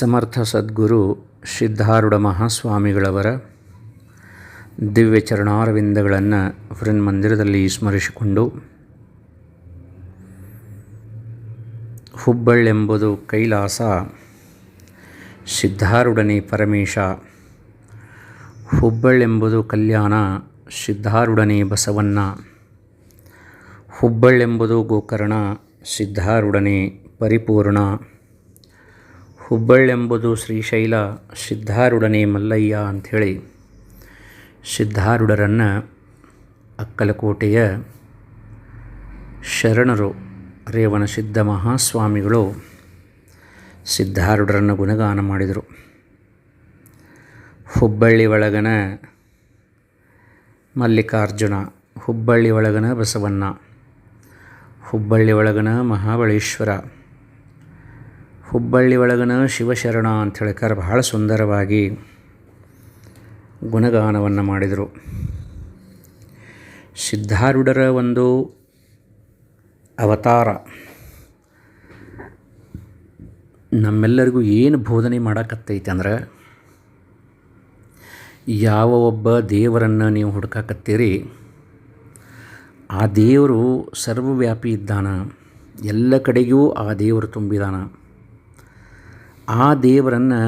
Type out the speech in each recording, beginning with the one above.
ಸಮರ್ಥ ಸದ್ಗುರು ಸಿದ್ಧಾರೂಢ ಮಹಾಸ್ವಾಮಿಗಳವರ ದಿವ್ಯ ಚರಣಾರವಿಂದಗಳನ್ನು ಮಂದಿರದಲ್ಲಿ ಸ್ಮರಿಸಿಕೊಂಡು ಹುಬ್ಬಳ್ಳೆಂಬುದು ಕೈಲಾಸ ಸಿದ್ಧಾರೂಢನಿ ಪರಮೇಶ ಹುಬ್ಬಳ್ಳೆಂಬುದು ಕಲ್ಯಾಣ ಸಿದ್ಧಾರೂಢನಿ ಬಸವಣ್ಣ ಹುಬ್ಬಳ್ಳೆಂಬುದು ಗೋಕರ್ಣ ಸಿದ್ಧಾರೂಢನಿ ಪರಿಪೂರ್ಣ. ಹುಬ್ಬಳ್ಳೆಂಬುದು ಶ್ರೀಶೈಲ ಸಿದ್ಧಾರೂಢನೇ ಮಲ್ಲಯ್ಯ ಅಂಥೇಳಿ ಸಿದ್ಧಾರೂಢರನ್ನು ಅಕ್ಕಲಕೋಟೆಯ ಶರಣರು ರೇವಣಸಿದ್ಧ ಮಹಾಸ್ವಾಮಿಗಳು ಸಿದ್ಧಾರೂಢರನ್ನು ಗುಣಗಾನ ಮಾಡಿದರು. ಹುಬ್ಬಳ್ಳಿ ಒಳಗನ ಮಲ್ಲಿಕಾರ್ಜುನ, ಹುಬ್ಬಳ್ಳಿ ಒಳಗನ ಬಸವಣ್ಣ, ಹುಬ್ಬಳ್ಳಿ ಒಳಗನ ಮಹಾಬಳೇಶ್ವರ ಹುಬ್ಬಳ್ಳಿ ಒಳಗನ ಶಿವಶರಣ ಅಂತ ಹೇಳ್ಕಾರ ಬಹಳ ಸುಂದರವಾಗಿ ಗುಣಗಾನವನ್ನು ಮಾಡಿದರು. ಸಿದ್ಧಾರೂಢರ ಒಂದು ಅವತಾರ. ನಮ್ಮೆಲ್ಲರಿಗೂ ಏನು ಬೋಧನೆ ಮಾಡಕತ್ತೈತೆ ಅಂದ್ರೆ, ಯಾವ ಒಬ್ಬ ದೇವರನ್ನು ನೀವು ಹುಡುಕಾಕತ್ತೀರಿ, ಆ ದೇವರು ಸರ್ವವ್ಯಾಪಿ ಇದ್ದಾನ, ಎಲ್ಲ ಕಡೆಗೂ ಆ ದೇವರು ತುಂಬಿದಾನ. ಆ ದೇವರನ್ನು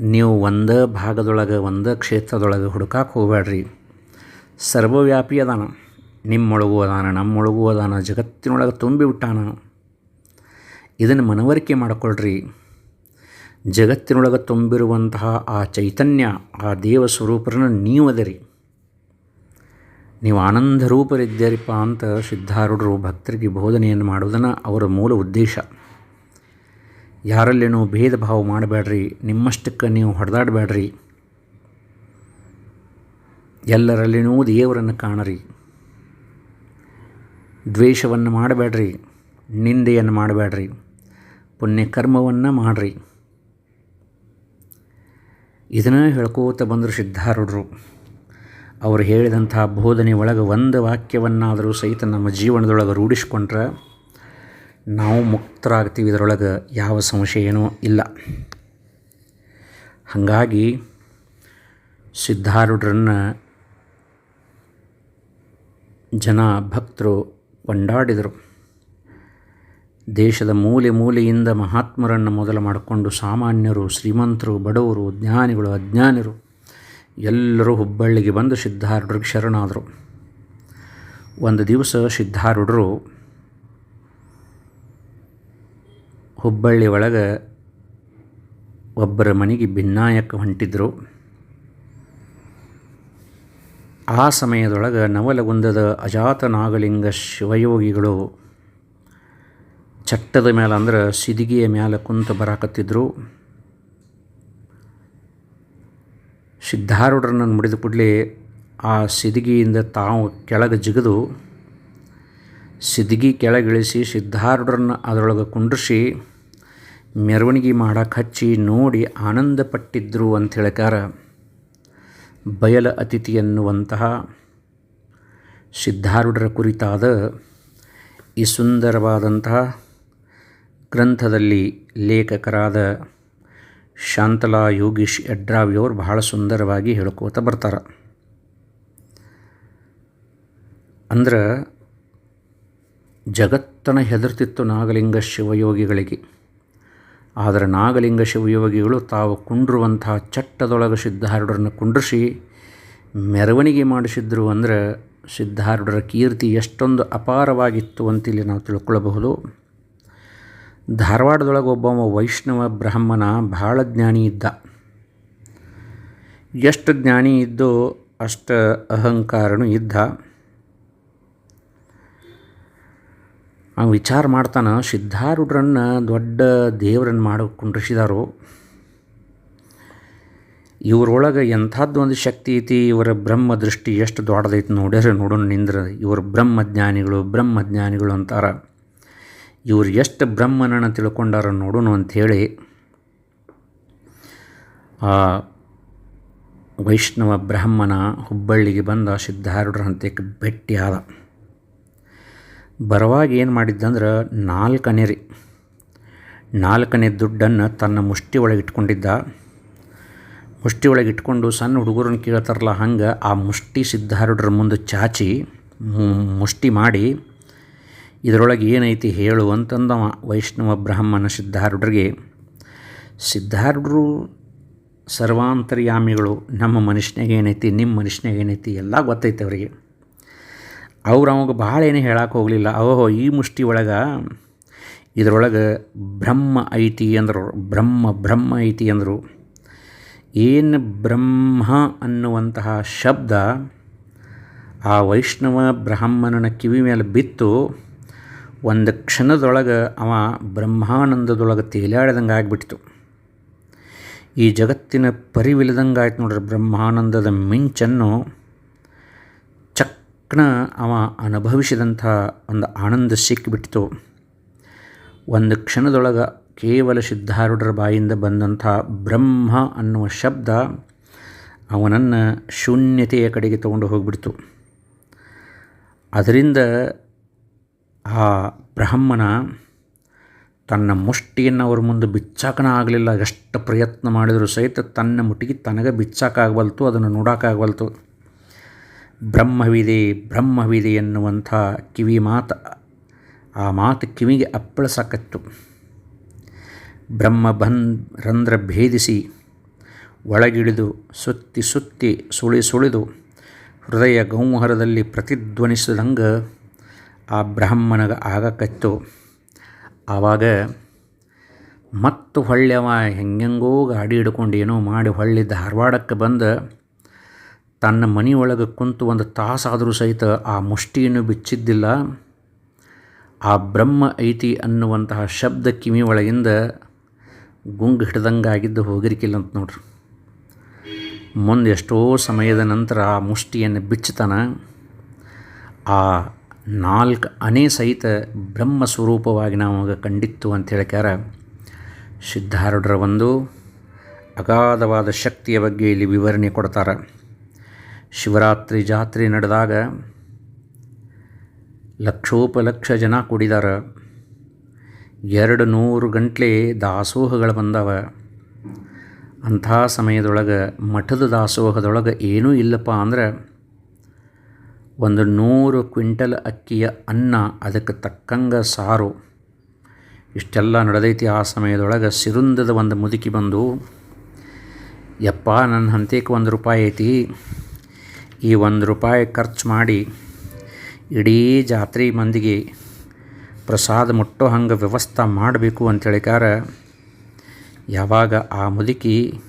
ನೀವು ಒಂದೇ ಭಾಗದೊಳಗೆ, ಒಂದೇ ಕ್ಷೇತ್ರದೊಳಗೆ ಹುಡುಕಾಕೆ ಹೋಗಬೇಡ್ರಿ ಸರ್ವವ್ಯಾಪಿ ಅದಾನ. ನಿಮ್ಮೊಳಗೂ ಅದಾನ, ನಮ್ಮೊಳಗೂ ಅದಾನ, ಜಗತ್ತಿನೊಳಗೆ ತುಂಬಿಬಿಟ್ಟಾನ ಇದನ್ನು ಮನವರಿಕೆ ಮಾಡಿಕೊಳ್ಳ್ರಿ ಜಗತ್ತಿನೊಳಗೆ ತುಂಬಿರುವಂತಹ ಆ ಚೈತನ್ಯ, ಆ ದೇವ ಸ್ವರೂಪರನ್ನು ನೀವು ಅದರಿ. ನೀವು ಆನಂದ ರೂಪರಿದ್ದೀರಿಪ್ಪ ಅಂತ ಸಿದ್ಧಾರೂಢರು ಭಕ್ತರಿಗೆ ಬೋಧನೆಯನ್ನು ಮಾಡುವುದನ್ನು ಅವರ ಮೂಲ ಉದ್ದೇಶ. ಯಾರಲ್ಲೇನೂ ಭೇದ ಭಾವ ಮಾಡಬೇಡ್ರಿ, ನಿಮ್ಮಷ್ಟಕ್ಕೆ ನೀವು ಹೊಡೆದಾಡಬೇಡ್ರಿ. ಎಲ್ಲರಲ್ಲಿನೂ ದೇವರನ್ನು ಕಾಣರಿ. ದ್ವೇಷವನ್ನು ಮಾಡಬೇಡ್ರಿ, ನಿಂದೆಯನ್ನು ಮಾಡಬೇಡ್ರಿ. ಪುಣ್ಯಕರ್ಮವನ್ನು ಮಾಡಿರಿ. ಇದನ್ನು ಹೇಳ್ಕೋತ ಬಂದರು ಸಿದ್ಧಾರೂಢರು. ಅವರು ಹೇಳಿದಂಥ ಬೋಧನೆ ಒಳಗೆ ಒಂದು ವಾಕ್ಯವನ್ನಾದರೂ ಸಹಿತ ನಮ್ಮ ಜೀವನದೊಳಗೆ ರೂಢಿಸ್ಕೊಂಡ್ರೆ ನಾವು ಮುಕ್ತರಾಗ್ತೀವಿ ಇದರೊಳಗೆ ಯಾವ ಸಂಶಯನೂ ಇಲ್ಲ. ಹಾಗಾಗಿ ಸಿದ್ಧಾರೂಢರನ್ನು ಜನ ಭಕ್ತರು ಕೊಂಡಾಡಿದರು. ದೇಶದ ಮೂಲೆ ಮೂಲೆಯಿಂದ ಮಹಾತ್ಮರನ್ನು ಮೊದಲು ಮಾಡಿಕೊಂಡು ಸಾಮಾನ್ಯರು, ಶ್ರೀಮಂತರು, ಬಡವರು, ಜ್ಞಾನಿಗಳು, ಅಜ್ಞಾನಿರು ಎಲ್ಲರೂ ಹುಬ್ಬಳ್ಳಿಗೆ ಬಂದು ಸಿದ್ಧಾರೂಢರಿಗೆ ಶರಣಾದರು. ಒಂದು ದಿವಸ ಸಿದ್ಧಾರೂಢರು ಹುಬ್ಬಳ್ಳಿ ಒಳಗೆ ಒಬ್ಬರ ಮನೆಗೆ ಭಿನ್ನಾಯಕ ಹೊಂಟಿದ್ರು. ಆ ಸಮಯದೊಳಗೆ ನವಲಗುಂದದ ಅಜಾತ ನಾಗಲಿಂಗ ಶಿವಯೋಗಿಗಳು ಚಟ್ಟದ ಮೇಲೆ ಅಂದ್ರೆ ಸಿದಿಗೆಯ ಮೇಲೆ ಕುಂತು ಬರಾಕತ್ತಿದ್ರು. ಸಿದ್ಧಾರೂಢರನ್ನು ಮುಡಿದ ಕೂಡಲೇ ಆ ಸಿದಿಗೆಯಿಂದ ತಾವು ಕೆಳಗೆ ಜಿಗಿದು, ಸಿದ್ಗಿ ಕೆಳಗಿಳಿಸಿ ಸಿದ್ಧಾರೂಢರನ್ನು ಅದರೊಳಗೆ ಕುಂಡ್ರಿಸಿ ಮೆರವಣಿಗೆ ಮಾಡಕ್ಕೆ ಹಚ್ಚಿ ನೋಡಿ ಆನಂದ ಪಟ್ಟಿದ್ರು ಅಂತ ಹೇಳಕಾರ ಬಯಲ ಅತಿಥಿ ಎನ್ನುವಂತಹ ಸಿದ್ಧಾರೂಢರ ಕುರಿತಾದ ಈ ಸುಂದರವಾದಂತಹ ಗ್ರಂಥದಲ್ಲಿ ಲೇಖಕರಾದ ಶಾಂತಲಾ ಯೋಗೀಶ್ ಯಡ್ರಾವಿಯವರು ಬಹಳ ಸುಂದರವಾಗಿ ಹೇಳ್ಕೋತ ಬರ್ತಾರೆ. ಅಂದ್ರೆ ಜಗತ್ತನ ಹೆದರ್ತಿತ್ತು ನಾಗಲಿಂಗ ಶಿವಯೋಗಿಗಳಿಗೆ. ಆದರೆ ನಾಗಲಿಂಗ ಶಿವಯೋಗಿಗಳು ತಾವು ಕುಂಡ್ರುವಂತಹ ಚಟ್ಟದೊಳಗೆ ಸಿದ್ಧಾರೂಢರನ್ನು ಕುಂಡ್ರಿಸಿ ಮೆರವಣಿಗೆ ಮಾಡಿಸಿದ್ರು ಅಂದರೆ ಸಿದ್ಧಾರೂಢರ ಕೀರ್ತಿ ಎಷ್ಟೊಂದು ಅಪಾರವಾಗಿತ್ತು ಅಂತಿಲ್ಲಿ ನಾವು ತಿಳ್ಕೊಳ್ಳಬಹುದು ಧಾರವಾಡದೊಳಗೆ ಒಬ್ಬ ವೈಷ್ಣವ ಬ್ರಾಹ್ಮಣ ಬಹಳ ಜ್ಞಾನಿ ಇದ್ದ. ಎಷ್ಟು ಜ್ಞಾನಿ ಇದ್ದೋ ಅಷ್ಟು ಅಹಂಕಾರನೂ ಇದ್ದ. ಅವ್ನು ವಿಚಾರ ಮಾಡ್ತಾನೆ, ಸಿದ್ಧಾರೂಢರನ್ನು ದೊಡ್ಡ ದೇವರನ್ನು ಮಾಡಿ ಇವರೊಳಗೆ ಎಂಥದ್ದು ಒಂದು ಶಕ್ತಿ ಐತಿ, ಇವರ ಬ್ರಹ್ಮ ದೃಷ್ಟಿ ಎಷ್ಟು ದೊಡ್ಡದೈತಿ ನೋಡ್ಯಾರ, ನೋಡೋಣ ನಿಂದ್ರ, ಇವರು ಬ್ರಹ್ಮಜ್ಞಾನಿಗಳು ಬ್ರಹ್ಮಜ್ಞಾನಿಗಳು ಅಂತಾರ. ಇವ್ರು ಎಷ್ಟು ಬ್ರಹ್ಮನನ್ನು ತಿಳ್ಕೊಂಡಾರ ನೋಡೋಣ ಅಂಥೇಳಿ, ಆ ವೈಷ್ಣವ ಬ್ರಹ್ಮನ ಹುಬ್ಬಳ್ಳಿಗೆ ಬಂದ ಸಿದ್ಧಾರೂಢರ ಹಂತಕ್ಕೆ ಭೇಟಿಯಾದ ಬರುವಾಗ ಏನು ಮಾಡಿದ್ದಂದ್ರೆ ನಾಲ್ಕನೇ ರೀ. ನಾಲ್ಕನೇ ದುಡ್ಡನ್ನು ತನ್ನ ಮುಷ್ಟಿ ಒಳಗೆ ಇಟ್ಕೊಂಡಿದ್ದ. ಮುಷ್ಟಿ ಒಳಗೆ ಇಟ್ಕೊಂಡು ಸಣ್ಣ ಹುಡುಗರನ್ನ ಕೇಳ್ತಾರಲ್ಲ ಹಂಗೆ ಆ ಮುಷ್ಟಿ ಸಿದ್ಧಾರುಡ್ರ ಮುಂದೆ ಚಾಚಿ ಮುಷ್ಟಿ ಮಾಡಿ, ಇದರೊಳಗೆ ಏನೈತಿ ಹೇಳು ಅಂತಂದವ ವೈಷ್ಣವ ಬ್ರಾಹ್ಮಣ ಸಿದ್ಧಾರೂಢರಿಗೆ. ಸಿದ್ಧಾರೂಢರು ಸರ್ವಾಂತರ್ಯಾಮಿಗಳು, ನಮ್ಮ ಮನುಷ್ಯನಾಗ ಏನೈತಿ, ನಿಮ್ಮ ಮನುಷ್ಯನಾಗ ಏನೈತಿ, ಎಲ್ಲ ಗೊತ್ತೈತೆ ಅವರಿಗೆ. ಅವ್ರು ಅವಾಗ ಭಾಳ ಏನು ಹೇಳಕ್ಕೆ ಹೋಗಲಿಲ್ಲ. ಓಹೋ, ಈ ಮುಷ್ಟಿ ಒಳಗೆ ಇದರೊಳಗೆ ಬ್ರಹ್ಮ ಐತಿ ಅಂದರು. ಬ್ರಹ್ಮ ಬ್ರಹ್ಮ ಐತಿ ಅಂದರು. ಏನು ಬ್ರಹ್ಮ ಅನ್ನುವಂತಹ ಶಬ್ದ ಆ ವೈಷ್ಣವ ಬ್ರಾಹ್ಮಣನ ಕಿವಿ ಮೇಲೆ ಬಿತ್ತು, ಒಂದು ಕ್ಷಣದೊಳಗೆ ಅವ ಬ್ರಹ್ಮಾನಂದದೊಳಗೆ ತೇಲಾಡ್ದಂಗೆ ಆಗಿಬಿಡ್ತು ಈ ಜಗತ್ತಿನ ಪರಿವಿಲ್ಲದಂಗೆ ಆಯ್ತು ನೋಡ್ರಿ ಬ್ರಹ್ಮಾನಂದದ ಮಿಂಚನ್ನು. ಚಕ್ನ ಅವ ಅನುಭವಿಸಿದಂಥ ಒಂದು ಆನಂದ ಸಿಕ್ಕಿಬಿಟ್ಟಿತು ಒಂದು ಕ್ಷಣದೊಳಗೆ ಕೇವಲ ಸಿದ್ಧಾರೂಢರ ಬಾಯಿಂದ ಬಂದಂಥ ಬ್ರಹ್ಮ ಅನ್ನುವ ಶಬ್ದ ಅವನನ್ನು ಶೂನ್ಯತೆಯ ಕಡೆಗೆ ತಗೊಂಡು ಹೋಗಿಬಿಡ್ತು. ಅದರಿಂದ ಆ ಬ್ರಹ್ಮನ ತನ್ನ ಮುಷ್ಟಿಯನ್ನು ಅವ್ರ ಮುಂದೆ ಬಿಚ್ಚಾಕನ ಆಗಲಿಲ್ಲ. ಎಷ್ಟು ಪ್ರಯತ್ನ ಮಾಡಿದರೂ ಸಹಿತ ತನ್ನ ಮುಟ್ಟಿಗೆ ತನಗೆ ಬಿಚ್ಚಾಕಾಗಬಲ್ತು ಅದನ್ನು ನೋಡೋಕ್ಕಾಗಬಲ್ತು ಬ್ರಹ್ಮವಿದೆ ಬ್ರಹ್ಮವಿದೆ ಎನ್ನುವಂಥ ಕಿವಿ ಮಾತು, ಆ ಮಾತು ಕಿವಿಗೆ ಅಪ್ಪಳಿಸಾಕತ್ತು ಬ್ರಹ್ಮ ಬನ್ ರಂಧ್ರ ಭೇದಿಸಿ, ಒಳಗಿಳಿದು, ಸುತ್ತಿ ಸುತ್ತಿ ಸುಳಿ ಸುಳಿದು, ಹೃದಯ ಗೌಹರದಲ್ಲಿ ಪ್ರತಿಧ್ವನಿಸಿದಂಗೆ ಆ ಬ್ರಾಹ್ಮಣಗ ಆಗಕತ್ತು. ಆವಾಗ ಮತ್ತು ಹೊಳ್ಳೆವ ಹೆಂಗೆಂಗೋ ಗಾಡಿ ಹಿಡ್ಕೊಂಡು ಏನೋ ಮಾಡಿ ಹೊಳ್ಳಿ ಧಾರವಾಡಕ್ಕೆ ಬಂದು ತನ್ನ ಮನೆಯೊಳಗೆ ಕುಂತು ಒಂದು ತಾಸಾದರೂ ಸಹಿತ ಆ ಮುಷ್ಟಿಯನ್ನು ಬಿಚ್ಚಿದ್ದಿಲ್ಲ. ಆ ಬ್ರಹ್ಮ ಐತಿ ಅನ್ನುವಂತಹ ಶಬ್ದ ಕಿವಿ ಒಳಗಿಂದ ಗುಂಗು ಹಿಡ್ದಂಗಾಗಿದ್ದು ಹೋಗಿರಿಕಿಲ್ಲ ಅಂತ ನೋಡ್ರಿ. ಮುಂದೆ ಎಷ್ಟೋ ಸಮಯದ ನಂತರ ಆ ಮುಷ್ಟಿಯನ್ನು ಬಿಚ್ಚತನ ಆ ನಾಲ್ಕು ಅನೇ ಸಹಿತ ಬ್ರಹ್ಮ ಸ್ವರೂಪವಾಗಿ ನಮಗೆ ಕಂಡಿತ್ತು ಅಂತ ಹೇಳ್ಕ್ಯಾರ ಸಿದ್ಧಾರೂಢರ ಒಂದು ಅಗಾಧವಾದ ಶಕ್ತಿಯ ಬಗ್ಗೆ ಇಲ್ಲಿ ವಿವರಣೆ ಕೊಡ್ತಾರೆ. ಶಿವರಾತ್ರಿ ಜಾತ್ರೆ ನಡೆದಾಗ ಲಕ್ಷೋಪಲಕ್ಷ ಜನ ಕುಡಿದಾರ. ಎರಡು ನೂರು ಗಂಟ್ಲೆ ದಾಸೋಹಗಳು ಬಂದವ. ಅಂಥ ಸಮಯದೊಳಗೆ ಮಠದ ದಾಸೋಹದೊಳಗೆ ಏನೂ ಇಲ್ಲಪ್ಪ ಅಂದ್ರೆ ಒಂದು ನೂರು ಕ್ವಿಂಟಲ್ ಅಕ್ಕಿಯ ಅನ್ನ ಅದಕ್ಕೆ ತಕ್ಕಂಗೆ ಸಾರು. ಇಷ್ಟೆಲ್ಲ ನಡೆದೈತಿ ಆ ಸಮಯದೊಳಗೆ ಸಿರುಂದದ ಒಂದು ಮುದುಕಿ ಬಂದು, ಯಪ್ಪ ನನ್ನ ಹಂತಕ್ಕೆ ಒಂದು ರೂಪಾಯಿ ಐತಿ ಈ ಒಂದು ರೂಪಾಯಿ ಖರ್ಚು ಮಾಡಿ ಇಡೀ ಜಾತ್ರೆ ಮಂದಿಗೆ ಪ್ರಸಾದ ಮುಟ್ಟೋ ಹಂಗೆ ವ್ಯವಸ್ಥೆ ಮಾಡಬೇಕು ಅಂತೇಳಿಕಾರ ಯಾವಾಗ ಆ ಮುದುಕಿ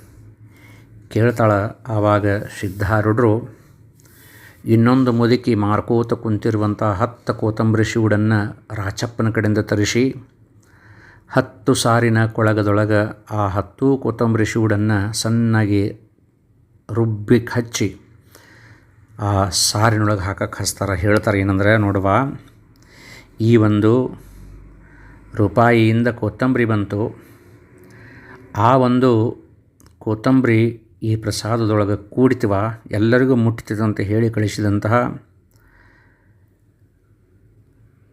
ಕೇಳ್ತಾಳೆ, ಆವಾಗ ಸಿದ್ಧಾರೂಢರು ಇನ್ನೊಂದು ಮುದುಕಿ ಮಾರ್ಕೋತ ಕುಂತಿರುವಂಥ ಹತ್ತು ಕೋತಂಬರಿ ಶಿವುಡನ್ನು ರಾಚಪ್ಪನ ಕಡೆಯಿಂದ ತರಿಸಿ ಹತ್ತು ಸಾರಿನ ಕೊಳಗದೊಳಗೆ ಆ ಹತ್ತು ಕೊತ್ತಂಬರಿ ಶಿವುಡನ್ನು ಸಣ್ಣಗೆ ರುಬ್ಬಿ ಹಚ್ಚಿ ಸಾರಿನೊಳಗೆ ಹಾಕಕ್ಕೆ ಹಚ್ತಾರೆ ಹೇಳ್ತಾರೆ ಏನಂದ್ರೆ, ನೋಡುವ, ಈ ಒಂದು ರೂಪಾಯಿಯಿಂದ ಕೊತ್ತಂಬರಿ ಬಂತು. ಆ ಒಂದು ಕೊತ್ತಂಬರಿ ಈ ಪ್ರಸಾದದೊಳಗೆ ಕೂಡಿತೀವ, ಎಲ್ಲರಿಗೂ ಮುಟ್ಟಿತದಂತ ಹೇಳಿ ಕಳಿಸಿದಂತಹ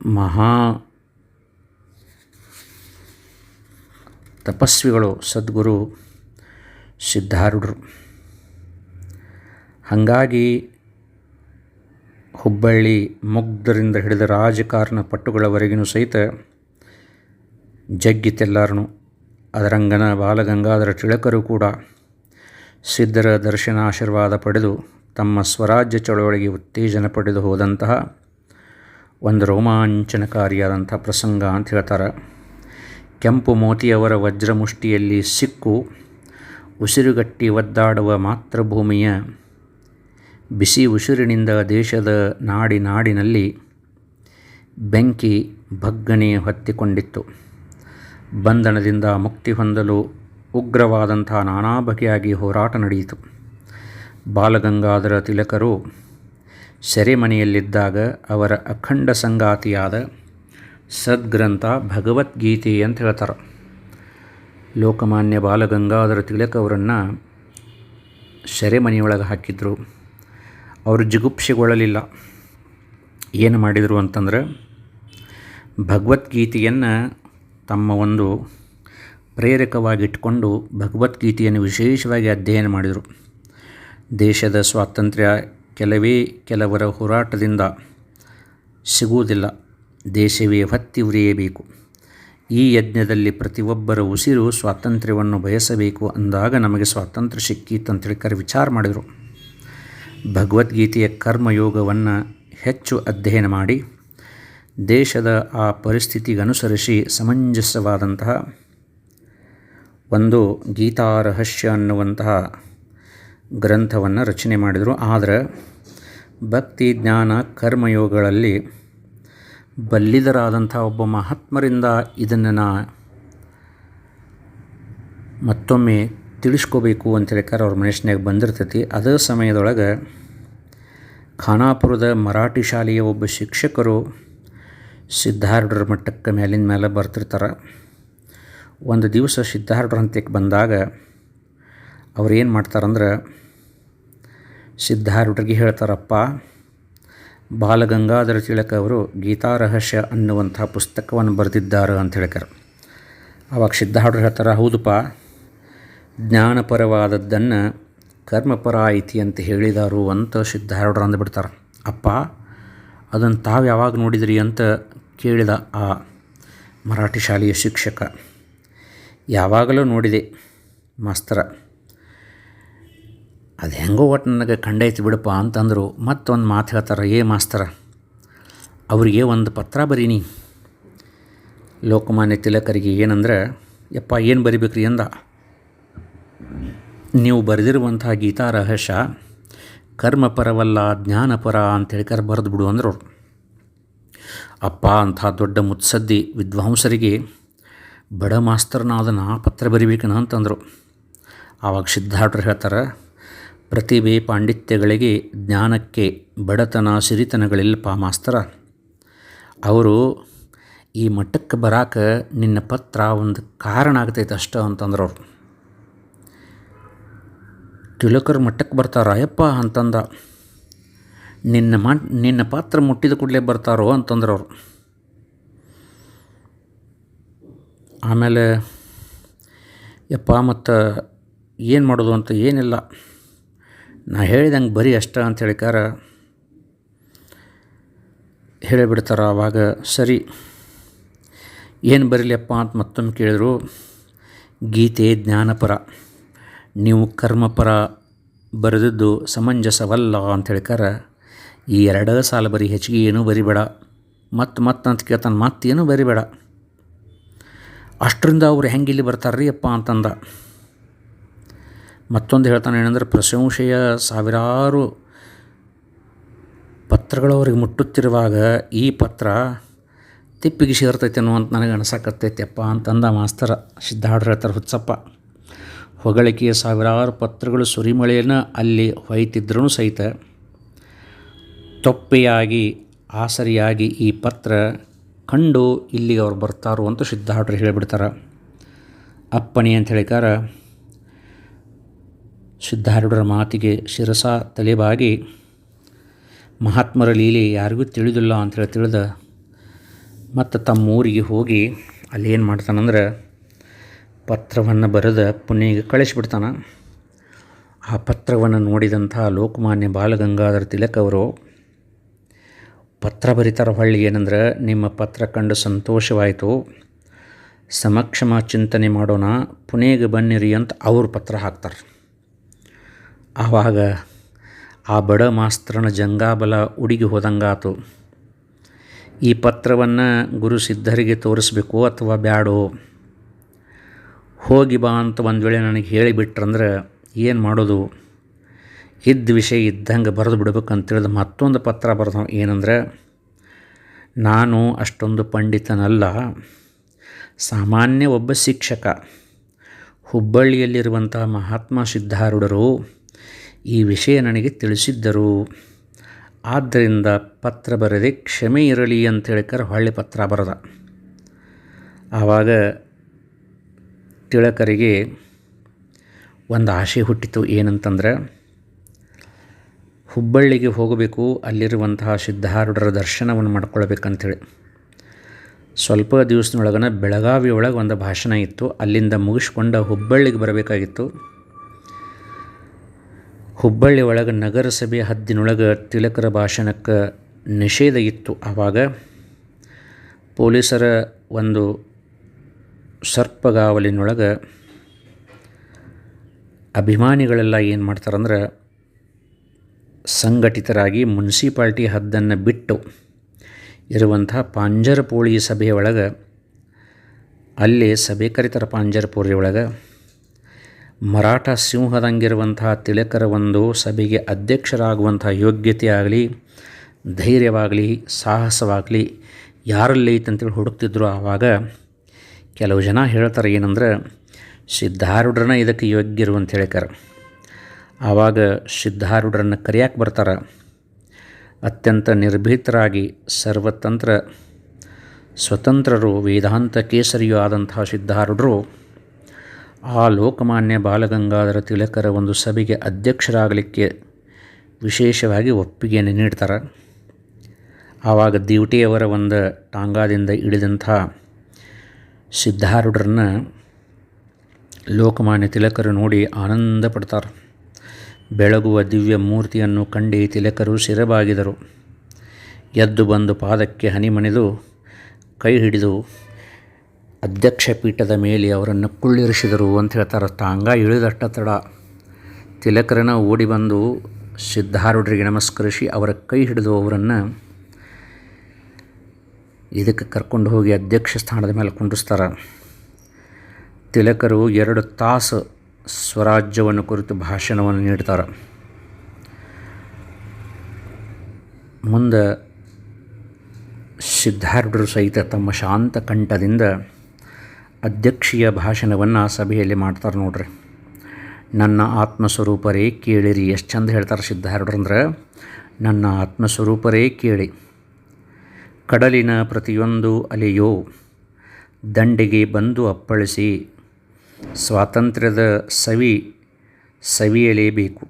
ಮಹಾ ತಪಸ್ವಿಗಳು ಸದ್ಗುರು ಸಿದ್ಧಾರೂಢರು. ಹಾಗಾಗಿ ಹುಬ್ಬಳ್ಳಿ ಮುಗ್ಧರಿಂದ ಹಿಡಿದ ರಾಜಕಾರಣ ಪಟ್ಟುಗಳವರೆಗಿನೂ ಸಹಿತ ಜಗ್ಗಿತೆಲ್ಲಾರನು ಅದರಂಗನ ಬಾಲಗಂಗಾಧರ ತಿಳಕರು ಕೂಡ ಸಿದ್ಧರ ದರ್ಶನ ಆಶೀರ್ವಾದ ಪಡೆದು ತಮ್ಮ ಸ್ವರಾಜ್ಯ ಚಳವಳಿಗೆ ಉತ್ತೇಜನ ಪಡೆದು ಹೋದಂತಹ ಒಂದು ರೋಮಾಂಚನಕಾರಿಯಾದಂಥ ಪ್ರಸಂಗ ಅಂತ ಹೇಳ್ತಾರೆ. ಕೆಂಪು ಮೋತಿಯವರ ವಜ್ರಮುಷ್ಟಿಯಲ್ಲಿ ಸಿಕ್ಕು, ಉಸಿರುಗಟ್ಟಿ ಒದ್ದಾಡುವ ಮಾತೃಭೂಮಿಯ ಬಿಸಿ ಉಸಿರಿನಿಂದ ದೇಶದ ನಾಡಿ ನಾಡಿನಲ್ಲಿ ಬೆಂಕಿ ಭಗ್ಗನೆ ಹೊತ್ತಿಕೊಂಡಿತ್ತು. ಬಂಧನದಿಂದ ಮುಕ್ತಿ ಹೊಂದಲು ಉಗ್ರವಾದಂಥ ನಾನಾ ಬಗೆಯಾಗಿ ಹೋರಾಟ ನಡೆಯಿತು. ಬಾಲಗಂಗಾಧರ ತಿಲಕರು ಸೆರೆಮನೆಯಲ್ಲಿದ್ದಾಗ ಅವರ ಅಖಂಡ ಸಂಗಾತಿಯಾದ ಸದ್ಗ್ರಂಥ ಭಗವದ್ಗೀತೆ ಅಂತ ಹೇಳ್ತಾರೆ. ಲೋಕಮಾನ್ಯ ಬಾಲಗಂಗಾಧರ ತಿಲಕ್ ಅವರನ್ನು ಸೆರೆಮನೆಯೊಳಗೆ ಹಾಕಿದ್ರು. ಅವರು ಜಿಗುಪ್ಸೆಗೊಳ್ಳಲಿಲ್ಲ. ಏನು ಮಾಡಿದರು ಅಂತಂದ್ರೆ, ಭಗವದ್ಗೀತೆಯನ್ನು ತಮ್ಮ ಒಂದು ಪ್ರೇರಕವಾಗಿಟ್ಕೊಂಡು ಭಗವದ್ಗೀತೆಯನ್ನು ವಿಶೇಷವಾಗಿ ಅಧ್ಯಯನ ಮಾಡಿದರು. ದೇಶದ ಸ್ವಾತಂತ್ರ್ಯ ಕೆಲವೇ ಕೆಲವರ ಹೋರಾಟದಿಂದ ಸಿಗುವುದಿಲ್ಲ. ದೇಶವೇ ಹತ್ತಿ ಉರಿಯಬೇಕು. ಈ ಯಜ್ಞದಲ್ಲಿ ಪ್ರತಿಯೊಬ್ಬರ ಉಸಿರು ಸ್ವಾತಂತ್ರ್ಯವನ್ನು ಬಯಸಬೇಕು ಅಂದಾಗ ನಮಗೆ ಸ್ವಾತಂತ್ರ್ಯ ಸಿಕ್ಕಿತ್ತು ಅಂತೇಳಿ ಕರೆ ವಿಚಾರ ಮಾಡಿದರು. ಭಗವದ್ಗೀತೆಯ ಕರ್ಮಯೋಗವನ್ನು ಹೆಚ್ಚು ಅಧ್ಯಯನ ಮಾಡಿ, ದೇಶದ ಆ ಪರಿಸ್ಥಿತಿಗನುಸರಿಸಿ ಸಮಂಜಸವಾದಂತಹ ಒಂದು ಗೀತಾರಹಸ್ಯ ಅನ್ನುವಂತಹ ಗ್ರಂಥವನ್ನು ರಚನೆ ಮಾಡಿದರು. ಆದರೆ ಭಕ್ತಿ, ಜ್ಞಾನ, ಕರ್ಮಯೋಗಗಳಲ್ಲಿ ಬಲ್ಲಿದರಾದಂಥ ಒಬ್ಬ ಮಹಾತ್ಮರಿಂದ ಇದನ್ನು ನಾ ಮತ್ತೊಮ್ಮೆ ತಿಳಿಸ್ಕೋಬೇಕು ಅಂತೇಳಿ ಅವ್ರ ಮನುಷ್ಯನಾಗ ಬಂದಿರ್ತೈತಿ. ಅದೇ ಸಮಯದೊಳಗೆ ಖಾನಾಪುರದ ಮರಾಠಿ ಶಾಲೆಯ ಒಬ್ಬ ಶಿಕ್ಷಕರು ಸಿದ್ಧಾರ್ಢರ ಮಟ್ಟಕ್ಕೆ ಮೇಲಿನ ಮೇಲೆ ಬರ್ತಿರ್ತಾರೆ. ಒಂದು ದಿವಸ ಸಿದ್ಧಾರ್ಢರ ಹಂತಕ್ಕೆ ಬಂದಾಗ ಅವ್ರೇನು ಮಾಡ್ತಾರಂದ್ರೆ ಸಿದ್ಧಾರ್ಢರಿಗೆ ಹೇಳ್ತಾರಪ್ಪ, ಬಾಲಗಂಗಾಧರ ತಿಳಕ ಅವರು ಗೀತಾ ರಹಸ್ಯ ಅನ್ನುವಂಥ ಪುಸ್ತಕವನ್ನು ಬರೆದಿದ್ದಾರೆ ಅಂತ ಹೇಳ್ತಾರೆ ಅವಾಗ ಸಿದ್ಧಾರ್ಢರು ಹೇಳ್ತಾರೆ ಹೌದಪ್ಪ ಜ್ಞಾನಪರವಾದದ್ದನ್ನು ಕರ್ಮಪರ ಐತಿ ಅಂತ ಹೇಳಿದಾರು ಅಂತ ಸಿದ್ಧಾರೂಢರು ಅಂದ್ಬಿಡ್ತಾರೆ ಅಪ್ಪ ಅದನ್ನು ತಾವು ಯಾವಾಗ ನೋಡಿದಿರಿ ಅಂತ ಕೇಳಿದ ಆ ಮರಾಠಿ ಶಾಲೆಯ ಶಿಕ್ಷಕ. ಯಾವಾಗಲೂ ನೋಡಿದೆ ಮಾಸ್ತರ. ಅದು ಹೆಂಗೋ ಒಟ್ಟು ನನಗೆ ಕಂಡೈತಿ ಬಿಡಪ್ಪ ಅಂತಂದರು ಮತ್ತೊಂದು ಮಾತು ಹೇಳ್ತಾರೆ, ಏ ಮಾಸ್ತರ, ಅವರಿಗೆ ಒಂದು ಪತ್ರ ಬರೀನಿ. ಲೋಕಮಾನ್ಯ ತಿಲಕರಿಗೆ ಏನಂದ್ರೆ, ಯಪ್ಪ, ಏನು ಬರಿಬೇಕ್ರಿ ಅಂದ. ನೀವು ಬರೆದಿರುವಂಥ ಗೀತಾ ರಹಸ್ಯ, ಕರ್ಮಪರವಲ್ಲ, ಜ್ಞಾನಪರ ಅಂತೇಳಿ ಕರ್ ಬರೆದು ಬಿಡು ಅಂದರು ಅವ್ರು. ಅಪ್ಪ ಅಂಥ ದೊಡ್ಡ ಮುತ್ಸದ್ದಿ ವಿದ್ವಾಂಸರಿಗೆ ಬಡ ಮಾಸ್ತರನಾದ ನಾ ಪತ್ರ ಬರಿಬೇಕನ ಅಂತಂದರು. ಆವಾಗ ಸಿದ್ಧಾರ್ಥರು ಹೇಳ್ತಾರೆ, ಪ್ರತಿಭೆ ಪಾಂಡಿತ್ಯಗಳಿಗೆ ಜ್ಞಾನಕ್ಕೆ ಬಡತನ ಸಿರಿತನಗಳಿಲ್ಲಪ್ಪ ಮಾಸ್ತರ. ಅವರು ಈ ಮಟ್ಟಕ್ಕೆ ಬರಾಕ ನಿನ್ನ ಪತ್ರ ಒಂದು ಕಾರಣ ಆಗ್ತೈತೆ ಅಷ್ಟ ಅಂತಂದ್ರು ಅವ್ರು. ತಿಲಕರ ಮಟ್ಟಕ್ಕೆ ಬರ್ತಾರ. ಅಯ್ಯಪ್ಪ ಅಂತಂದ, ನಿನ್ನ ಮಾ, ನಿನ್ನ ಪಾತ್ರ ಮುಟ್ಟಿದ ಕೂಡಲೇ ಬರ್ತಾರೋ? ಅಂತಂದ್ರೆ ಅವರು. ಆಮೇಲೆ, ಯಪ್ಪ, ಮತ್ತು ಏನು ಮಾಡೋದು ಅಂತ ಏನಿಲ್ಲ. ನಾ ಹೇಳಿದಂಗೆ ಬರೀ ಅಷ್ಟ ಅಂತ ಹೇಳಿಕಾರ ಹೇಳಿಬಿಡ್ತಾರೆ. ಆವಾಗ ಸರಿ, ಏನು ಬರೀಲಿಯಪ್ಪ ಅಂತ ಮತ್ತೊಮ್ಮೆ ಕೇಳಿದರು, ಗೀತೆ ಜ್ಞಾನಪರ. ನೀವು ಕರ್ಮಪರ ಬರೆದದ್ದು ಸಮಂಜಸವಲ್ಲ ಅಂತ ಹೇಳ್ಕಾರ ಈ ಎರಡೇ ಸಾಲ ಬರೀ ಹೆಚ್ಚಿಗೆ ಏನೂ ಬರಿಬೇಡ ಮತ್ತು ಮತ್ತೆ ಅಂತ ಕೇಳ್ತಾನೆ ಮತ್ತೇನು ಬರಿಬೇಡ. ಅಷ್ಟರಿಂದ ಅವ್ರು ಹೆಂಗೆ ಇಲ್ಲಿ ಬರ್ತಾರ್ರಿ ಅಪ್ಪ ಅಂತಂದ. ಮತ್ತೊಂದು ಹೇಳ್ತಾನೆ ಏನಂದ್ರೆ ಪ್ರಶಂಸೆಯ ಸಾವಿರಾರು ಪತ್ರಗಳು ಅವ್ರಿಗೆ ಮುಟ್ಟುತ್ತಿರುವಾಗ ಈ ಪತ್ರ ತಿಪ್ಪಿಗೆ ಸೇರ್ತೈತೆ ಅನ್ನುವಂತ ನನಗೆ ಅನ್ಸಕತ್ತೈತೆಪ್ಪ ಅಂತಂದ ಮಾಸ್ತರ. ಸಿದ್ಧಾರ್ಡ್ರು ಹೇಳ್ತಾರೆ, ಹುಚ್ಚಪ್ಪ. ಹೊಗಳಿಕೆಯ ಸಾವಿರಾರು ಪತ್ರಗಳು ಸುರಿಮಳೆಯನ್ನು ಅಲ್ಲಿ ಹೊಯ್ತಿದ್ರೂ ಸಹಿತ ತೊಪ್ಪೆಯಾಗಿ, ಆಸರಿಯಾಗಿ ಈ ಪತ್ರ ಕಂಡು ಇಲ್ಲಿಗೆ ಅವ್ರು ಬರ್ತಾರೋ ಅಂತ ಸಿದ್ಧಾರ್ಢರು ಹೇಳಿಬಿಡ್ತಾರೆ. ಅಪ್ಪಣೆ ಅಂತ ಹೇಳಿಕಾರ ಸಿದ್ಧಾರೂಢರ ಮಾತಿಗೆ ಶಿರಸ ತಲೆಬಾಗಿ, ಮಹಾತ್ಮರ ಲೀಲೆ ಯಾರಿಗೂ ತಿಳಿದಿಲ್ಲ ಅಂತೇಳಿ ತಿಳಿದ, ಮತ್ತು ತಮ್ಮ ಊರಿಗೆ ಹೋಗಿ ಅಲ್ಲಿ ಏನು ಮಾಡ್ತಾನಂದ್ರೆ ಪತ್ರವನ್ನು ಬರೆದ ಪುಣ್ಯಗೆ ಕಳಿಸ್ಬಿಡ್ತಾನೆ. ಆ ಪತ್ರವನ್ನು ನೋಡಿದಂಥ ಲೋಕಮಾನ್ಯ ಬಾಲಗಂಗಾಧರ ತಿಲಕ್ ಅವರು, ಪತ್ರ ಬರೀತಾರ ಹೊಳ್ಳಿ ಏನಂದ್ರೆ, ನಿಮ್ಮ ಪತ್ರ ಕಂಡು ಸಂತೋಷವಾಯಿತು, ಸಮಕ್ಷಮ ಚಿಂತನೆ ಮಾಡೋಣ ಪುಣೆಗೆ ಬನ್ನಿರಿ ಅಂತ ಅವರು ಪತ್ರ ಹಾಕ್ತಾರೆ. ಆವಾಗ ಆ ಬಡ ಮಾಸ್ತ್ರನ ಜಂಗಾಬಲ ಉಡುಗಿ ಹೋದಂಗಾತು. ಈ ಪತ್ರವನ್ನು ಗುರು ಸಿದ್ಧರಿಗೆ ತೋರಿಸ್ಬೇಕು ಅಥವಾ ಬ್ಯಾಡೋ? ಹೋಗಿ ಬಾ ಅಂತ ಒಂದು ವೇಳೆ ನನಗೆ ಹೇಳಿಬಿಟ್ರಂದ್ರೆ ಏನು ಮಾಡೋದು? ಇದ್ದ ವಿಷಯ ಇದ್ದಂಗೆ ಬರೆದು ಬಿಡ್ಬೇಕಂತೇಳಿದ ಮತ್ತೊಂದು ಪತ್ರ ಬರೆದ ಏನಂದ್ರೆ, ನಾನು ಅಷ್ಟೊಂದು ಪಂಡಿತನಲ್ಲ. ಸಾಮಾನ್ಯ ಒಬ್ಬ ಶಿಕ್ಷಕ. ಹುಬ್ಬಳ್ಳಿಯಲ್ಲಿರುವಂಥ ಮಹಾತ್ಮ ಸಿದ್ಧಾರೂಢರು ಈ ವಿಷಯ ನನಗೆ ತಿಳಿಸಿದ್ದರು. ಆದ್ದರಿಂದ ಪತ್ರ ಬರೆದೇ ಕ್ಷಮೆ ಇರಲಿ ಅಂತ ಹೇಳಿಕರ ಹೊಳ್ಳಿ ಪತ್ರ ಬರೆದ. ಆವಾಗ ತಿಳಕರಿಗೆ ಒಂದು ಆಸೆ ಹುಟ್ಟಿತು ಏನಂತಂದ್ರೆ, ಹುಬ್ಬಳ್ಳಿಗೆ ಹೋಗಬೇಕು, ಅಲ್ಲಿರುವಂತಹ ಸಿದ್ಧಾರೂಢರ ದರ್ಶನವನ್ನು ಮಾಡ್ಕೊಳ್ಬೇಕಂಥೇಳಿ ಸ್ವಲ್ಪ ದಿವಸದೊಳಗನ ಬೆಳಗಾವಿ ಒಳಗೆ ಒಂದು ಭಾಷಣ ಇತ್ತು, ಅಲ್ಲಿಂದ ಮುಗಿಸ್ಕೊಂಡು ಹುಬ್ಬಳ್ಳಿಗೆ ಬರಬೇಕಾಗಿತ್ತು. ಹುಬ್ಬಳ್ಳಿ ಒಳಗೆ ನಗರಸಭೆ ಹದ್ದಿನೊಳಗೆ ತಿಲಕರ ಭಾಷಣಕ್ಕೆ ನಿಷೇಧ ಇತ್ತು ಆವಾಗ, ಪೊಲೀಸರ ಒಂದು ಸರ್ಪಗಾವಲಿನೊಳಗೆ ಅಭಿಮಾನಿಗಳೆಲ್ಲ ಏನು ಮಾಡ್ತಾರಂದ್ರೆ ಸಂಘಟಿತರಾಗಿ ಮುನ್ಸಿಪಾಲ್ಟಿ ಹದ್ದನ್ನು ಬಿಟ್ಟು ಇರುವಂಥ ಪಾಂಜರಪೋಳಿ ಸಭೆಯ ಒಳಗೆ, ಅಲ್ಲಿ ಸಭೆ ಕರಿತರ ಪಾಂಜರಪೋಳಿ ಒಳಗೆ, ಮರಾಠ ಸಿಂಹದಂಗಿರುವಂತಹ ತಿಳಕರ ಒಂದು ಸಭೆಗೆ ಅಧ್ಯಕ್ಷರಾಗುವಂಥ ಯೋಗ್ಯತೆ ಆಗಲಿ, ಧೈರ್ಯವಾಗಲಿ, ಸಾಹಸವಾಗಲಿ ಯಾರಲ್ಲಿ ಐತಂತೇಳಿ ಹುಡುಕ್ತಿದ್ರು ಆವಾಗ ಕೆಲವು ಜನ ಹೇಳ್ತಾರೆ ಏನಂದ್ರೆ, ಸಿದ್ಧಾರೂಢರನ್ನ ಇದಕ್ಕೆ ಯೋಗ್ಯರು ಅಂತ ಹೇಳ್ಕಾರ ಆವಾಗ ಸಿದ್ಧಾರೂಢರನ್ನು ಕರೆಯಕ್ಕೆ ಬರ್ತಾರೆ. ಅತ್ಯಂತ ನಿರ್ಭೀತರಾಗಿ ಸರ್ವತಂತ್ರ, ಸ್ವತಂತ್ರರು, ವೇದಾಂತ ಕೇಸರಿಯು ಆದಂತಹ ಸಿದ್ಧಾರೂಢರು, ಆ ಲೋಕಮಾನ್ಯ ಬಾಲಗಂಗಾಧರ ತಿಲಕರ ಒಂದು ಸಭೆಗೆ ಅಧ್ಯಕ್ಷರಾಗಲಿಕ್ಕೆ ವಿಶೇಷವಾಗಿ ಒಪ್ಪಿಗೆಯನ್ನು ನೀಡ್ತಾರೆ. ಆವಾಗ ದಿವಟಿಯವರ ಒಂದು ಟಾಂಗಾದಿಂದ ಇಳಿದಂಥ ಸಿದ್ಧಾರೂಢರನ್ನ ಲೋಕಮಾನ್ಯ ತಿಲಕರು ನೋಡಿ ಆನಂದ ಪಡ್ತಾರೆ ಬೆಳಗುವ ದಿವ್ಯ ಮೂರ್ತಿಯನ್ನು ಕಂಡಿ ತಿಲಕರು ಸಿರಬಾಗಿದರು. ಎದ್ದು ಬಂದು ಪಾದಕ್ಕೆ ಹನಿಮಣಿದು ಕೈ ಹಿಡಿದು ಅಧ್ಯಕ್ಷ ಪೀಠದ ಮೇಲೆ ಅವರನ್ನು ಕುಳ್ಳಿರಿಸಿದರು ಅಂತ ಹೇಳ್ತಾರೆ. ತಾಂಗ ಇಳಿದಟ್ಟ ತಡ. ತಿಲಕರನ್ನು ಓಡಿ ಬಂದು ಸಿದ್ಧಾರೂಢರಿಗೆ ನಮಸ್ಕರಿಸಿ ಅವರ ಕೈ ಹಿಡಿದು ಅವರನ್ನು ಇದಕ್ಕೆ ಕರ್ಕೊಂಡು ಹೋಗಿ ಅಧ್ಯಕ್ಷ ಸ್ಥಾನದ ಮೇಲೆ ಕುಂಡಿಸ್ತಾರೆ. ತಿಲಕರು ಎರಡು ತಾಸು ಸ್ವರಾಜ್ಯವನ್ನು ಕುರಿತು ಭಾಷಣವನ್ನು ನೀಡ್ತಾರೆ. ಮುಂದೆ ಸಿದ್ಧಾರೂಢರು ಸಹಿತ ತಮ್ಮ ಶಾಂತ ಕಂಠದಿಂದ ಅಧ್ಯಕ್ಷೀಯ ಭಾಷಣವನ್ನು ಸಭೆಯಲ್ಲಿ ಮಾಡ್ತಾರೆ ನೋಡ್ರಿ. ನನ್ನ ಆತ್ಮಸ್ವರೂಪರೇ ಕೇಳಿರಿ ಎಷ್ಟು ಚಂದ ಹೇಳ್ತಾರೆ ಸಿದ್ಧಾರೂಢರಂದ್ರೆ, ನನ್ನ ಆತ್ಮಸ್ವರೂಪರೇ ಕೇಳಿ ಕಡಲಿನ ಪ್ರತಿಯೊಂದು ಅಲೆಯೋ ದಂಡೆಗೆ ಬಂದು ಅಪ್ಪಳಿಸಿ ಸ್ವಾತಂತ್ರ್ಯದ ಸವಿ ಸವಿಯಲೇಬೇಕು.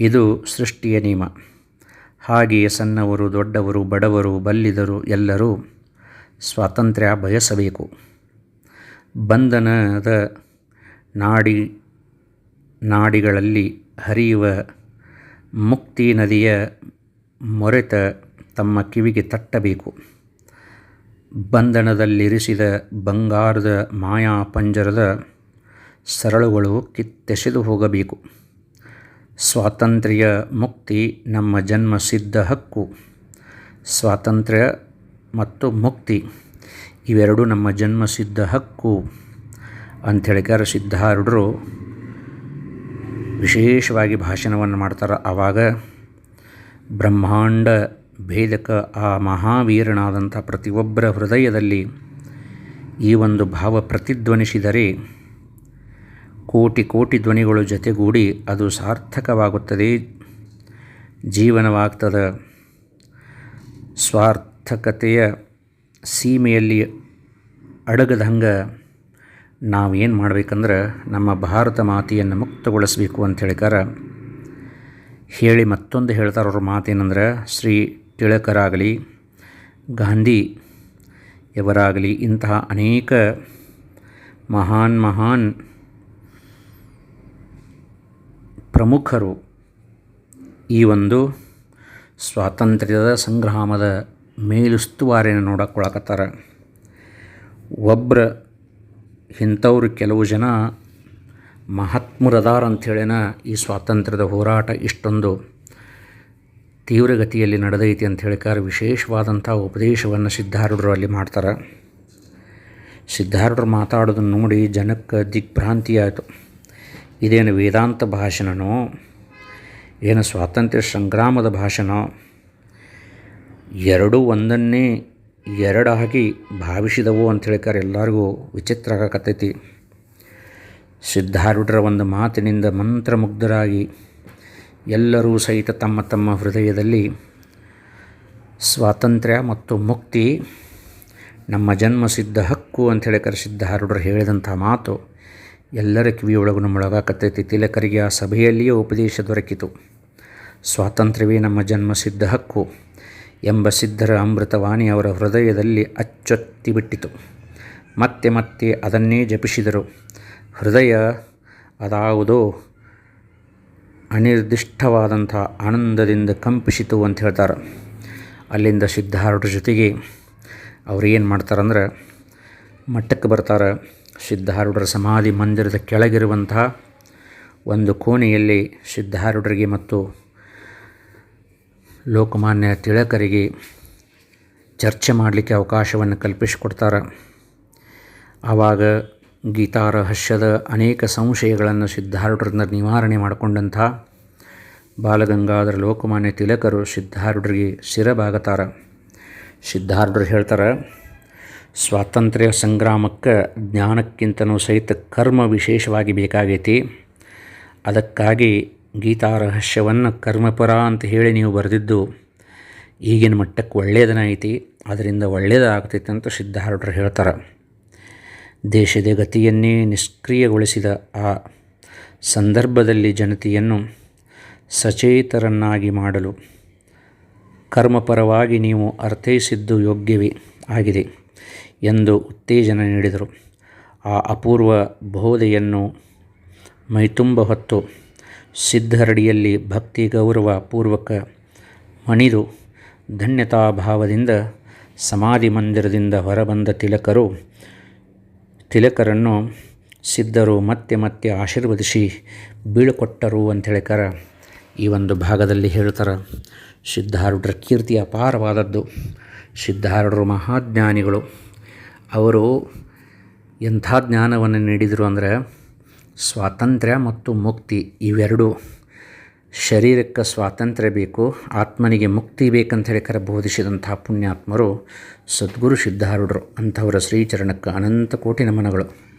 ಇದು ಸೃಷ್ಟಿಯ ನಿಯಮ. ಹಾಗೆಯೇ ಸಣ್ಣವರು, ದೊಡ್ಡವರು, ಬಡವರು, ಬಲ್ಲಿದರು ಎಲ್ಲರೂ ಸ್ವಾತಂತ್ರ್ಯ ಬಯಸಬೇಕು. ಬಂಧನದ ನಾಡಿ, ನಾಡಿಗಳಲ್ಲಿ ಹರಿಯುವ ಮುಕ್ತಿ ನದಿಯ ಮೊರೆತ ತಮ್ಮ ಕಿವಿಗೆ ತಟ್ಟಬೇಕು. ಬಂಧನದಲ್ಲಿರಿಸಿದ ಬಂಗಾರದ ಮಾಯಾ ಪಂಜರದ ಸರಳುಗಳು ಕಿತ್ತೆಸೆದು ಹೋಗಬೇಕು. ಸ್ವಾತಂತ್ರ್ಯ ಮುಕ್ತಿ ನಮ್ಮ ಜನ್ಮ ಸಿದ್ಧ ಹಕ್ಕು. ಸ್ವಾತಂತ್ರ್ಯ ಮತ್ತು ಮುಕ್ತಿ ಇವೆರಡೂ ನಮ್ಮ ಜನ್ಮ ಸಿದ್ಧ ಹಕ್ಕು ಅಂಥೇಳಿಕಾರ ಸಿದ್ಧಾರೂಢರು ವಿಶೇಷವಾಗಿ ಭಾಷಣವನ್ನು ಮಾಡ್ತಾರೆ. ಆವಾಗ ಬ್ರಹ್ಮಾಂಡ ಭೇದಕ ಆ ಮಹಾವೀರನಾದಂಥ ಪ್ರತಿಯೊಬ್ಬರ ಹೃದಯದಲ್ಲಿ ಈ ಒಂದು ಭಾವ ಪ್ರತಿಧ್ವನಿಸಿದರೆ ಕೋಟಿ ಕೋಟಿ ಧ್ವನಿಗಳು ಜೊತೆಗೂಡಿ ಅದು ಸಾರ್ಥಕವಾಗುತ್ತದೆ. ಜೀವನವಾಗ್ತದ ಸ್ವಾರ್ಥಕತೆಯ ಸೀಮೆಯಲ್ಲಿ ಅಡಗದಂಗೆ ನಾವೇನು ಮಾಡಬೇಕಂದ್ರೆ ನಮ್ಮ ಭಾರತ ಮಾತೆಯನ್ನು ಮುಕ್ತಗೊಳಿಸಬೇಕು ಅಂತ ಹೇಳಿಕಾರ. ಹೇಳಿ ಮತ್ತೊಂದು ಹೇಳ್ತಾರೆ ಅವ್ರ ಮಾತೇನೆಂದ್ರೆ ಶ್ರೀ ತಿಳಕರಾಗಲಿ, ಗಾಂಧಿ ಯವರಾಗಲಿ, ಇಂತಹ ಅನೇಕ ಮಹಾನ್ ಮಹಾನ್ ಪ್ರಮುಖರು ಈ ಒಂದು ಸ್ವಾತಂತ್ರ್ಯದ ಸಂಗ್ರಾಮದ ಮೇಲುಸ್ತುವಾರಿಯನ್ನು ನೋಡಕ್ಕೊಳಕತ್ತಾರ. ಒಬ್ಬರ ಇಂಥವ್ರು ಕೆಲವು ಜನ ಮಹಾತ್ಮರದಾರ ಅಂಥೇಳಿನ ಈ ಸ್ವಾತಂತ್ರ್ಯದ ಹೋರಾಟ ಇಷ್ಟೊಂದು. ತೀವ್ರಗತಿಯಲ್ಲಿ ನಡೆದೈತಿ ಅಂತ ಹೇಳಿಕಾರ ವಿಶೇಷವಾದಂಥ ಉಪದೇಶವನ್ನು ಸಿದ್ಧಾರೂಢರು ಅಲ್ಲಿ ಮಾಡ್ತಾರೆ. ಸಿದ್ಧಾರೂಢರು ಮಾತಾಡೋದನ್ನು ನೋಡಿ ಜನಕ್ಕೆ ದಿಗ್ಭ್ರಾಂತಿ ಆಯಿತು ಇದೇನು ವೇದಾಂತ ಭಾಷಣನೋ, ಏನು ಸ್ವಾತಂತ್ರ್ಯ ಸಂಗ್ರಾಮದ ಭಾಷಣ, ಎರಡೂ ಒಂದನ್ನೇ ಎರಡಾಗಿ ಭಾವಿಸಿದವು ಅಂತ ಹೇಳಿಕಾರ ಎಲ್ಲರಿಗೂ ವಿಚಿತ್ರ ಆಗಕತ್ತೈತಿ. ಸಿದ್ಧಾರೂಢರ ಒಂದು ಮಾತಿನಿಂದ ಮಂತ್ರಮುಗ್ಧರಾಗಿ ಎಲ್ಲರೂ ಸಹಿತ ತಮ್ಮ ತಮ್ಮ ಹೃದಯದಲ್ಲಿ ಸ್ವಾತಂತ್ರ್ಯ ಮತ್ತು ಮುಕ್ತಿ, ನಮ್ಮ ಜನ್ಮಸಿದ್ಧ ಹಕ್ಕು ಅಂತ ಕರೆಸಿದ್ದ ಹರಡರು ಹೇಳಿದಂಥ ಮಾತು ಎಲ್ಲರ ಕಿವಿಯೊಳಗೂ ನಮ್ಮೊಳಗಾಕತ್ತೈತಿ ತಿಲಕರಿಗೆ ಆ ಸಭೆಯಲ್ಲಿಯೇ ಉಪದೇಶ ದೊರಕಿತು. ಸ್ವಾತಂತ್ರ್ಯವೇ ನಮ್ಮ ಜನ್ಮಸಿದ್ಧ ಹಕ್ಕು ಎಂಬ ಸಿದ್ಧರ ಅಮೃತವಾಣಿ ಅವರ ಹೃದಯದಲ್ಲಿ ಅಚ್ಚೊತ್ತಿಬಿಟ್ಟಿತು. ಮತ್ತೆ ಮತ್ತೆ ಅದನ್ನೇ ಜಪಿಸಿದರು. ಹೃದಯ ಅದಾವುದೋ ಅನಿರ್ದಿಷ್ಟವಾದಂಥ ಆನಂದದಿಂದ ಕಂಪಿಸಿತು ಅಂತ ಹೇಳ್ತಾರೆ. ಅಲ್ಲಿಂದ ಸಿದ್ಧಾರೂಢ ಜೊತೆಗೆ ಅವ್ರು ಏನು ಮಾಡ್ತಾರಂದ್ರೆ ಮಠಕ್ಕೆ ಬರ್ತಾರೆ. ಸಿದ್ಧಾರೂಢರ ಸಮಾಧಿ ಮಂದಿರದ ಕೆಳಗಿರುವಂತಹ ಒಂದು ಕೋಣೆಯಲ್ಲಿ ಸಿದ್ಧಾರೂಢರಿಗೆ ಮತ್ತು ಲೋಕಮಾನ್ಯ ತಿಳಕರಿಗೆ ಚರ್ಚೆ ಮಾಡಲಿಕ್ಕೆ ಅವಕಾಶವನ್ನು ಕಲ್ಪಿಸಿಕೊಡ್ತಾರೆ. ಆವಾಗ ಗೀತಾ ರಹಸ್ಯದ ಅನೇಕ ಸಂಶಯಗಳನ್ನು ಸಿದ್ಧಾರೂಢರಿಂದ ನಿವಾರಣೆ ಮಾಡಿಕೊಂಡಂಥ ಬಾಲಗಂಗಾಧರ ಲೋಕಮಾನ್ಯ ತಿಲಕರು ಸಿದ್ಧಾರೂಢರಿಗೆ ಸಿರಬಾಗತಾರ ಸಿದ್ಧಾರೂಢರು ಹೇಳ್ತಾರೆ, ಸ್ವಾತಂತ್ರ್ಯ ಸಂಗ್ರಾಮಕ್ಕೆ ಜ್ಞಾನಕ್ಕಿಂತನೂ ಸಹಿತ ಕರ್ಮ ವಿಶೇಷವಾಗಿ ಬೇಕಾಗೈತಿ. ಅದಕ್ಕಾಗಿ ಗೀತಾ ರಹಸ್ಯವನ್ನು ಕರ್ಮಪರ ಅಂತ ಹೇಳಿ ನೀವು ಬರೆದಿದ್ದು ಈಗಿನ ಮಟ್ಟಕ್ಕೆ ಒಳ್ಳೆಯದನ್ನ ಐತಿ, ಅದರಿಂದ ಒಳ್ಳೆಯದಾಗ್ತೈತೆ ಅಂತ ಸಿದ್ಧಾರೂಢರು ಹೇಳ್ತಾರೆ. ದೇಶದ ಗತಿಯನ್ನೇ ನಿಷ್ಕ್ರಿಯಗೊಳಿಸಿದ ಆ ಸಂದರ್ಭದಲ್ಲಿ ಜನತೆಯನ್ನು ಸಚೇತರನ್ನಾಗಿ ಮಾಡಲು ಕರ್ಮಪರವಾಗಿ ನೀವು ಅರ್ಥೈಸಿದ್ದು ಯೋಗ್ಯವೇ ಆಗಿದೆ ಎಂದು ಉತ್ತೇಜನ ನೀಡಿದರು. ಆ ಅಪೂರ್ವ ಬೋಧೆಯನ್ನು ಮೈತುಂಬ ಹೊತ್ತು ಸಿದ್ಧರಡಿಯಲ್ಲಿ ಭಕ್ತಿ ಗೌರವ ಪೂರ್ವಕ ಮಣಿದು ಧನ್ಯತಾಭಾವದಿಂದ ಸಮಾಧಿ ಮಂದಿರದಿಂದ ಹೊರಬಂದ ತಿಲಕರು ತಿಲಕರನ್ನು ಸಿದ್ಧರು ಮತ್ತೆ ಮತ್ತೆ ಆಶೀರ್ವದಿಸಿ ಬೀಳುಕೊಟ್ಟರು ಅಂತ ಹೇಳ್ಕಾರ ಈ ಒಂದು ಭಾಗದಲ್ಲಿ ಹೇಳ್ತಾರೆ, ಸಿದ್ಧಾರೂಢರ ಕೀರ್ತಿ ಅಪಾರವಾದದ್ದು. ಸಿದ್ಧಾರೂಢರು ಮಹಾಜ್ಞಾನಿಗಳು. ಅವರು ಎಂಥ ಜ್ಞಾನವನ್ನು ನೀಡಿದರು ಅಂದರೆ ಸ್ವಾತಂತ್ರ್ಯ ಮತ್ತು ಮುಕ್ತಿ ಇವೆರಡು. ಶರೀರಕ್ಕೆ ಸ್ವಾತಂತ್ರ್ಯ ಬೇಕು, ಆತ್ಮನಿಗೆ ಮುಕ್ತಿ ಬೇಕಂತ ಹೇಳಿಕರ ಬೋಧಿಸಿದಂಥ ಪುಣ್ಯಾತ್ಮರು ಸದ್ಗುರು ಸಿದ್ಧಾರೂಢರು ಅಂಥವರ ಶ್ರೀಚರಣಕ್ಕೆ ಅನಂತ ಕೋಟಿ ನಮನಗಳು.